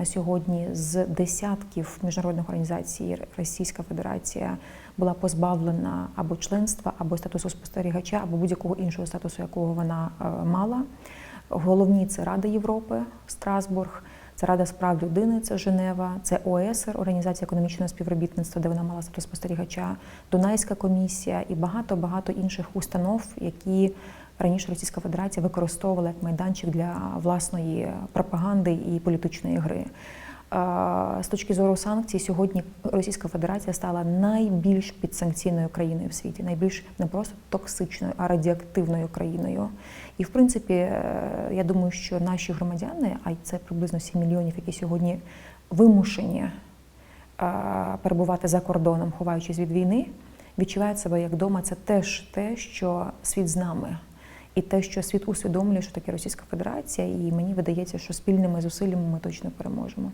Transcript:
на сьогодні з десятків міжнародних організацій Російська Федерація була позбавлена або членства, або статусу спостерігача, або будь-якого іншого статусу, якого вона е, мала. Головні це Рада Європи, Страсбург, це Рада з прав людини, це Женева, це ОЕСР, Організація економічного співробітництва, де вона мала статус спостерігача, Дунайська комісія і багато багато інших установ, які раніше Російська Федерація використовувала як майданчик для власної пропаганди і політичної гри. Е, З точки зору санкцій, сьогодні Російська Федерація стала найбільш підсанкційною країною в світі, найбільш не просто токсичною, а радіоактивною країною. І в принципі, е, я думаю, що наші громадяни, а це приблизно 7 мільйонів, які сьогодні вимушені е, перебувати за кордоном, ховаючись від війни, відчувають себе як вдома. Це теж те, що світ з нами. І те, що світ усвідомлює, що таке Російська Федерація, і мені видається, що спільними зусиллями ми точно переможемо.